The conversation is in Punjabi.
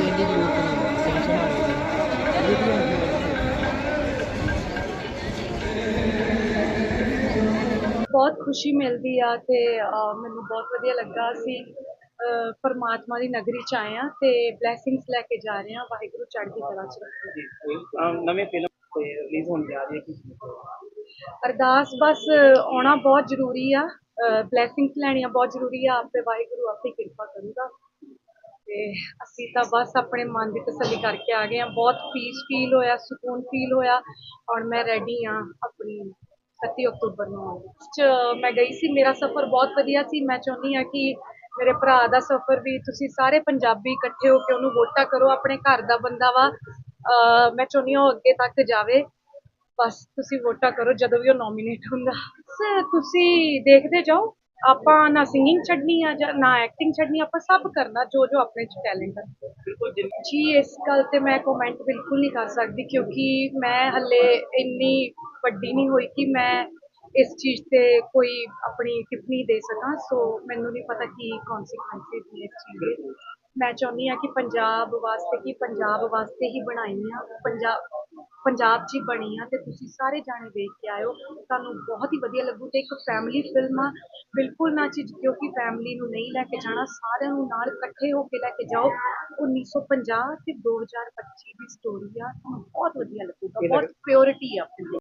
ਜ਼ਰੂਰਤ ਨਹੀਂ ਟੈਨਸ਼ਨ ਬਹੁਤ ਖੁਸ਼ੀ ਮਿਲਦੀ ਆ ਤੇ ਮੈਨੂੰ ਬਹੁਤ ਵਧੀਆ ਲੱਗਾ। ਅਹ, ਪਰਮਾਤਮਾ ਦੀ ਨਗਰੀ ਚ ਆਏ ਆ ਤੇ ਬਲੇਸਿੰਗਸ ਲੈ ਕੇ ਜਾ ਰਹੇ ਆ ਵਾਹਿਗੁਰੂ ਚੜ੍ਹਦੀ ਕਲਾ ਚ ਰੱਖੇ ਨਵੀਂ ਫਿਲਮ ਤੇ ਰਿਲੀਜ਼ ਹੋਣ ਜਾ ਰਹੀ ਹੈ ਅਰਦਾਸ ਬਸ ਆਉਣਾ ਬਹੁਤ ਜ਼ਰੂਰੀ ਆ। ਬਲੇਸਿੰਗਸ ਲੈਣੀਆਂ ਬਹੁਤ ਜ਼ਰੂਰੀ ਆ। ਆਪੇ ਵਾਹਿਗੁਰੂ ਆਪੇ ਕਿਰਪਾ ਕਰੂਗਾ। ਤੇ ਅਸੀਂ ਤਾਂ ਬਸ ਆਪਣੇ ਮਨ ਦੀ ਤਸੱਲੀ ਕਰਕੇ ਆ ਗਏ ਆ ਬਹੁਤ ਪੀਸ ਫੀਲ ਹੋਇਆ, ਸਕੂਨ ਫੀਲ ਹੋਇਆ ਔਰ ਮੈਂ ਰੈਡੀ ਆ ਆਪਣੀ 31 ਅਕਤੂਬਰ ਨੂੰ ਚ ਮੈਂ ਗਈ ਸੀ, ਮੇਰਾ ਸਫ਼ਰ ਬਹੁਤ ਵਧੀਆ ਸੀ। ਮੈਂ ਚਾਹੁੰਦੀ ਆ ਕਿ ਮੇਰੇ ਭਰਾ ਦਾ ਸਫ਼ਰ ਵੀ ਤੁਸੀਂ ਸਾਰੇ ਪੰਜਾਬੀ ਇਕੱਠੇ ਹੋ ਕੇ ਉਹਨੂੰ ਵੋਟਾਂ ਕਰੋ, ਆਪਣੇ ਘਰ ਦਾ ਬੰਦਾ ਵਾ। ਅਹ ਮੈਂ ਚਾਹੁੰਦੀ ਹਾਂ ਉਹ ਅੱਗੇ ਤੱਕ ਜਾਵੇ। ਬਸ ਤੁਸੀਂ ਵੋਟਾਂ ਕਰੋ ਜਦੋਂ ਵੀ ਉਹ ਨੋਮੀਨੇਟ ਹੁੰਦਾ। ਸਰ, ਤੁਸੀਂ ਦੇਖਦੇ ਜਾਓ। ਆਪਾਂ ਨਾ ਸਿੰਗਿੰਗ ਛੱਡਣੀ ਆ ਜਾਂ ਨਾ ਐਕਟਿੰਗ ਛੱਡਣੀ ਆਪਾਂ ਸਭ ਕਰਨਾ ਜੋ ਜੋ ਆਪਣੇ ਚ ਟੈਲੈਂਟ ਹੈ ਜੀ ਇਸ ਗੱਲ ਤੇ ਮੈਂ ਕਮੈਂਟ ਬਿਲਕੁਲ ਨਹੀਂ ਕਰ ਸਕਦੀ ਕਿਉਂਕਿ ਮੈਂ ਹੱਲੇ ਇੰਨੀ ਵੱਡੀ ਨਹੀਂ ਹੋਈ ਕਿ ਮੈਂ ਇਸ ਚੀਜ਼ ਤੇ ਕੋਈ ਆਪਣੀ ਟਿੱਪਣੀ ਦੇ ਸਕਾਂ। ਸੋ ਮੈਨੂੰ ਨਹੀਂ ਪਤਾ ਕੀ ਕਨਸੀਕੁਐਂਸਿਸ ਨੇ ਇਸ ਚੀਜ਼ ਦੇ। ਮੈਂ ਚਾਹੁੰਦੀ ਹਾਂ ਕਿ ਪੰਜਾਬ ਵਾਸਤੇ ਕੀ ਪੰਜਾਬ ਵਾਸਤੇ ਹੀ ਬਣਾਈ ਆ। ਪੰਜਾਬ ਪੰਜਾਬ 'ਚ ਹੀ ਬਣੀ ਆ ਤੇ ਤੁਸੀਂ ਸਾਰੇ ਜਾਣੇ ਦੇਖ ਕੇ ਆਇਓ ਤੁਹਾਨੂੰ ਬਹੁਤ ਹੀ ਵਧੀਆ ਲੱਗੂ ਤੇ ਇੱਕ ਫੈਮਿਲੀ ਫਿਲਮ ਆ ਬਿਲਕੁਲ ਨਾ ਝਿਜਕਿਓ ਕਿ ਫੈਮਿਲੀ ਨੂੰ ਨਹੀਂ ਲੈ ਕੇ ਜਾਣਾ ਸਾਰਿਆਂ ਨੂੰ ਨਾਲ ਇਕੱਠੇ ਹੋ ਕੇ ਲੈ ਕੇ ਜਾਓ 1950 ਤੇ 2025 ਦੀ ਸਟੋਰੀ ਆ ਤੁਹਾਨੂੰ ਬਹੁਤ ਵਧੀਆ ਲੱਗੂਗਾ ਬਹੁਤ ਪਿਓਰਿਟੀ ਆ। ਆਪਣੀ